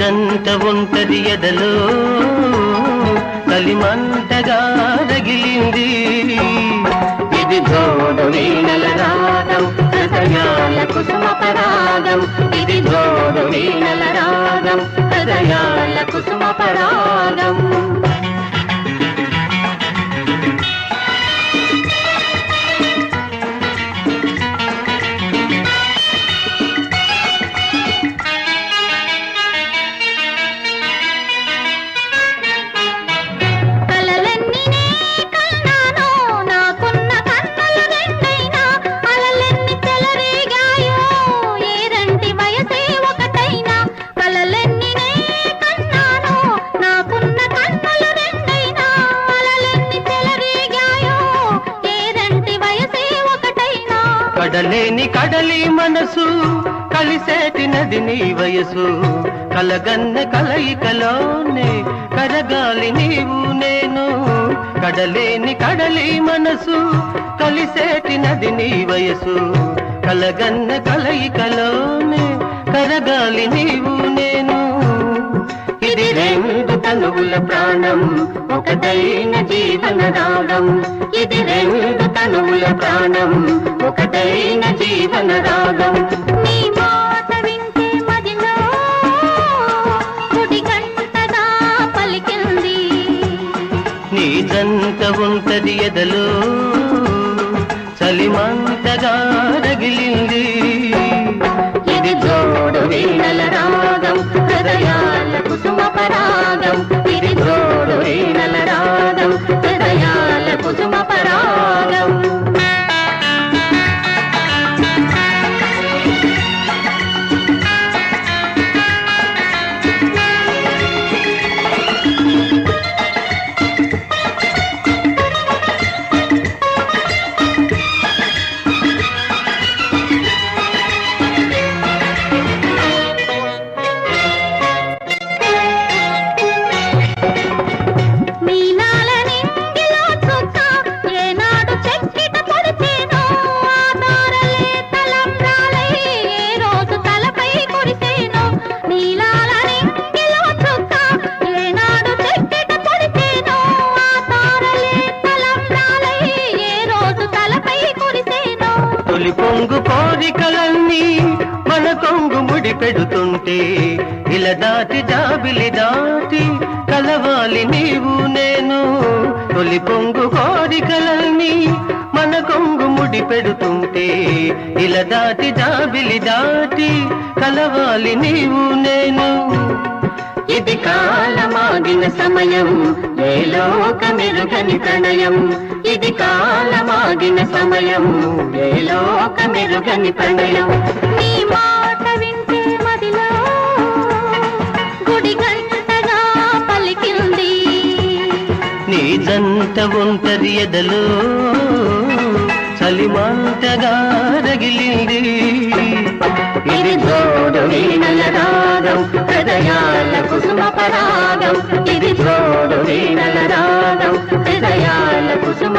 నీ ఉంటది ఎదలో. కలిమంతగా రగిలింది. ఇది జోడు వీణల రాగం హృదయాల కుసుమ ఇది జోడు వీణల రాగం హృదయాల కుసుమపరాగం కడలేని కడలి మనసు కలిసేటి నది నీ వయసు. కలగన్న కలయికలోనే కరగాలి నీవు నేను. కడలేని కడలి మనసు కలిసేటి నది నీ వయసు. కలగన్న కలయికలోనే కరగాలి నీవు నేను. ఇది రెండు తనువుల ప్రాణం ఒకటైన జీవన రాగం ఇది రెండు తనువుల ప్రాణం ఒకటైన జీవన రాగం నీ మాట వింటే మదిలో గుడి గంటగా పలికింది. నీ జంట ఉంటది ఎదలో చలిమంటగా రగిలింది. ఇది తొలి పొంగు కోరికలన్నీ మన కొంగు ముడి పెడుతుంటే ఇలా దాటి జాబిలి దాటి కలవాలి నీవు నేను. తొలి పొంగు కోరికలన్నీ మన కొంగు ముడి పెడుతుంటే ఇలా దాటి జాబిలి దాటి కలవాలి నీవు నేను. ఇది కాలమాగిన సమయం ఏ లోకమెరుగని ప్రణయం. ఇది కాలమాగిన సమయం ఏ లోకమెరుగని ప్రణయం. నీ మాట వింటే మదిలో గుడి గంటగా పలికింది. నీ జంట ఉంటది ఎదలో చలిమంటగా రగిలింది. ఇది జోడు వీణల రాగం హృదయాల కుసుమ పరాగం ఇది జోడు వీణల రాగం హృదయాల కుసుమ